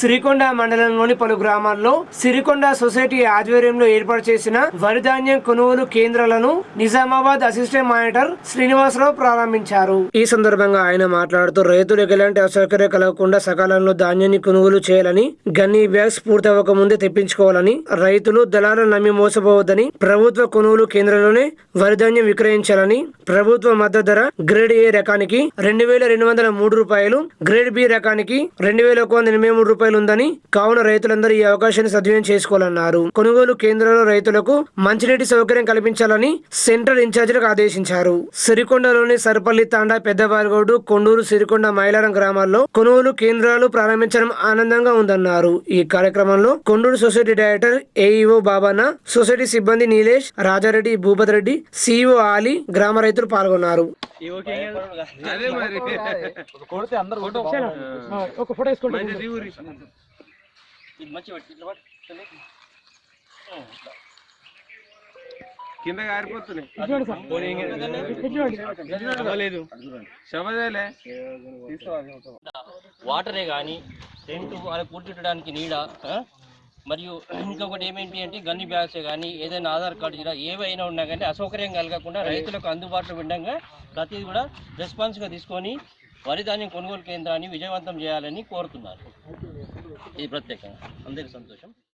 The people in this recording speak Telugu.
సిరికొండ మండలంలోని పలు గ్రామాల్లో సిరికొండ సొసైటీ ఆధ్వర్యంలో ఏర్పాటు చేసిన వరి ధాన్యం కొనుగోలు కేంద్రాలను నిజామాబాద్ అసిస్టెంట్ మానిటర్ శ్రీనివాసరావు ప్రారంభించారు. ఈ సందర్భంగా ఆయన మాట్లాడుతూ రైతులకు ఎలాంటి అసౌకర్యం కలగకుండా సకాలంలో ధాన్యాన్ని కొనుగోలు చేయాలని గన్ని బ్యాగ్స్ పూర్తవక ముందే తెప్పించుకోవాలని రైతులు దళాలను నమ్మి మోసపోవద్దని ప్రభుత్వ కొనుగోలు కేంద్రంలోనే వరి ధాన్యం విక్రయించాలని ప్రభుత్వ మద్దతు ధర గ్రేడ్ ఏ రకానికి రెండు వేల రెండు వందల మూడు రూపాయలు గ్రేడ్ బి రకానికి రెండు వేల ఒక వంద ఎనభై మూడు రూపాయలు ఉందని కావున రైతులందరూ ఈ అవకాశాన్ని సద్వినియోగం చేసుకోవాలన్నారు. కొనుగోలు కేంద్రంలో రైతులకు మంచినీటి సౌకర్యం కల్పించాలని సెంట్రల్ ఇన్ఛార్జీలకు ఆదేశించారు. సిరికొండలోని సర్పల్లి తాండా పెద్దవారిగౌడు కొండూరు సిరికొండ మైలారం గ్రామాల్లో కొనుగోలు కేంద్రాలు ప్రారంభించడం ఆనందంగా ఉందన్నారు. ఈ కార్యక్రమంలో Konduru society director AEO Babana society సిబ్బంది నీలేష్ రాజారెడ్డి భూపతిరెడ్డి సిఇఓ ఆలీ గ్రామ రైతులు పాల్గొన్నారు. అదే మరి. కొడితే అందరు ఒక ఫోటో వేసుకోండి. కింద కారిపోతున్నాయి. శవదేలే వాటరే కానీ టెంట్ వాళ్ళ కూర్చుంటడానికి నీడ? మరియు ఇంకొకటి ఏమేంటి అంటే గన్ని బ్యాగ్స్ కానీ ఏదైనా ఆధార్ కార్డు ఇలా ఏవైనా ఉన్నా కానీ అసౌకర్యం కలగకుండా రైతులకు అందుబాటులో ఉండగా ప్రతిదీ కూడా రెస్పాన్స్గా తీసుకొని వరి ధాన్యం కొనుగోలు కేంద్రాన్ని విజయవంతం చేయాలని కోరుతున్నారు. ఇది ప్రత్యేకంగా. అందరికీ సంతోషం.